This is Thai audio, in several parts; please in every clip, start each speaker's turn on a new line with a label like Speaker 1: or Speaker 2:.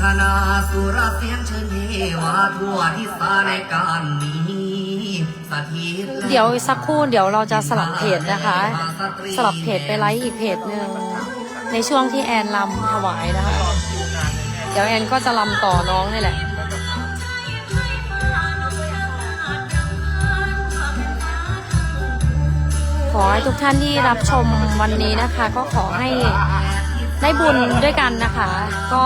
Speaker 1: ธนา
Speaker 2: สุรเสียงเชิญเทวาทั่วทิศาในการนี้สถิต
Speaker 3: เดี๋ยวสักครู่เดี๋ยวเราจะสลับเพจนะคะ สลับเพจไปไลฟ์อีกเพจหนึ่งในช่วงที่แอนลำถวายนะคะ เดี๋ยวแอนก็จะลำต่อน้องนี่แหละขอให้ทุกท่านที่รับชมวันนี้นะคะ ก็ขอให้ได้บุญด้วยกันนะคะ ก็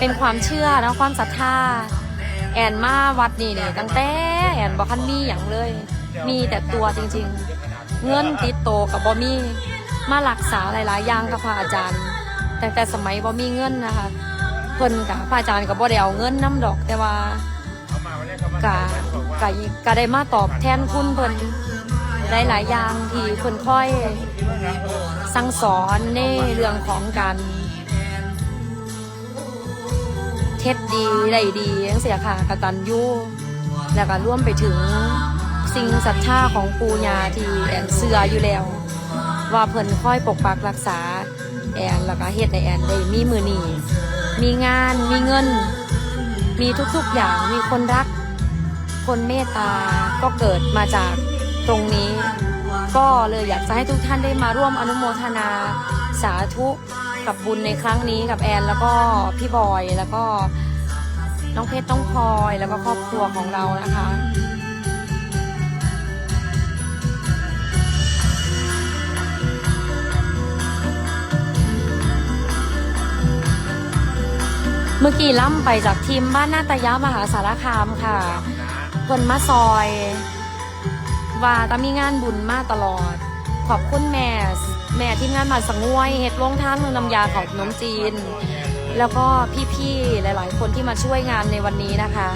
Speaker 3: เป็นความเชื่อและความศรัทธา แอนมาวัดนี่นี่ตั้งแต่แอนบอกคันมีอย่างเลย มีแต่ตัวจริงๆ เงินติดโตกับบอมีมารักษาหลายๆอย่างกับพระอาจารย์ แต่แต่สมัยบอมีเงินนะคะเพิ่นกับพระอาจารย์กับบอได้เงินน้ำดอกแต่ว่า
Speaker 1: เอามาวันนี้เขามากะ
Speaker 3: กะกะได้มาตอบแทนคุณเพิ่นได้หลายอย่างที่เพิ่นค่อยสั่งสอนในเรื่องของการ เท็ดดีได้ดีจังเสียค่ะกตัญญูแล้วก็ร่วมไปถึงสิ่งศรัทธาของปูญาที่แอนเสืออยู่แล้ว ว่าเพิ่นค่อยปกปักรักษาแอนแล้วก็เฮ็ดในแอนได้มีมือนีมีงานมีเงิน มีทุกๆอย่างมีคนรัก คนเมตตาก็เกิดมาจากตรงนี้ ก็เลยอยากจะให้ทุกท่านได้มาร่วมอนุโมทนาสาธุ กับบุญในครั้งนี้กับแอนแล้วก็พี่บอยแล้วก็น้องเพชรน้องพลอยแล้วก็ครอบครัวของเรานะคะเมื่อกี้ล่ำไปจากทีมบ้านนาตยามหาสารคามค่ะเพิ่นมาซอย ว่าตามีงานบุญมาตลอด ขอบคุณแม่ แม่ที่งานมานสังงวยเห็ดลงท่านมือนำยาของขนมจีน แล้วก็พี่ๆหลาย ๆ คนที่มาช่วยงานในวันนี้นะคะ